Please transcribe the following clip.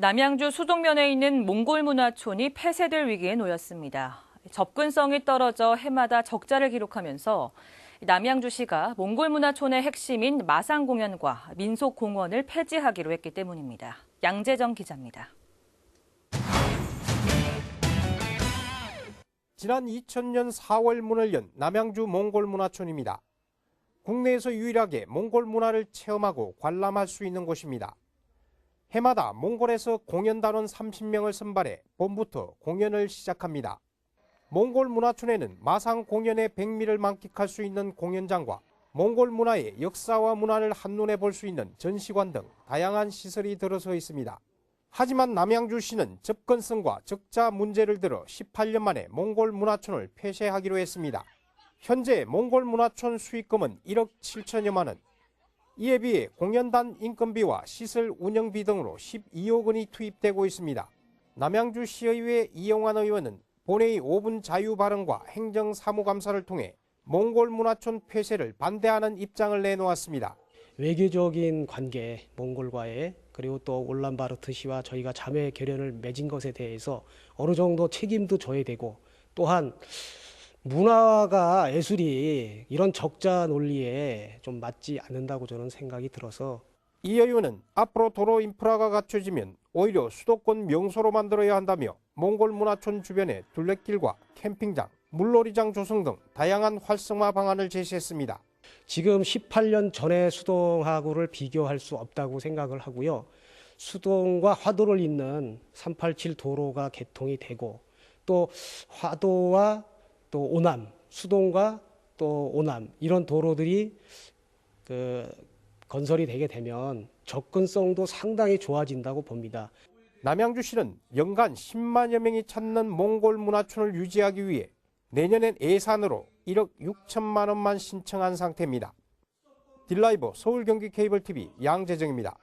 남양주 수동면에 있는 몽골 문화촌이 폐쇄될 위기에 놓였습니다. 접근성이 떨어져 해마다 적자를 기록하면서 남양주시가 몽골 문화촌의 핵심인 마상 공연과 민속 공원을 폐지하기로 했기 때문입니다. 양재정 기자입니다. 지난 2000년 4월 문을 연 남양주 몽골 문화촌입니다. 국내에서 유일하게 몽골 문화를 체험하고 관람할 수 있는 곳입니다. 해마다 몽골에서 공연단원 30명을 선발해 봄부터 공연을 시작합니다. 몽골 문화촌에는 마상 공연의 백미를 만끽할 수 있는 공연장과 몽골 문화의 역사와 문화를 한눈에 볼 수 있는 전시관 등 다양한 시설이 들어서 있습니다. 하지만 남양주시는 접근성과 적자 문제를 들어 18년 만에 몽골 문화촌을 폐쇄하기로 했습니다. 현재 몽골 문화촌 수익금은 1억 7천여만 원. 이에 비해 공연단 인건비와 시설 운영비 등으로 12억 원이 투입되고 있습니다. 남양주시의회 이영환 의원은 본회의 5분 자유 발언과 행정사무감사를 통해 몽골 문화촌 폐쇄를 반대하는 입장을 내놓았습니다. 외교적인 관계 몽골과의 그리고 또 올란바르트시와 저희가 자매 결연을 맺은 것에 대해서 어느 정도 책임도 져야 되고 또한 문화가 예술이 이런 적자 논리에 좀 맞지 않는다고 저는 생각이 들어서 이 의원은 앞으로 도로 인프라가 갖춰지면 오히려 수도권 명소로 만들어야 한다며 몽골 문화촌 주변에 둘레길과 캠핑장, 물놀이장 조성 등 다양한 활성화 방안을 제시했습니다. 지금 18년 전의 수동하고를 비교할 수 없다고 생각을 하고요. 수동과 화도를 잇는 387 도로가 개통이 되고 또 화도와 또 오남, 수동과 또 오남 이런 도로들이 그 건설이 되게 되면 접근성도 상당히 좋아진다고 봅니다. 남양주시는 연간 10만여 명이 찾는 몽골 문화촌을 유지하기 위해 내년엔 예산으로 1억 6천만 원만 신청한 상태입니다. 딜라이브 서울 경기 케이블 TV 양재정입니다.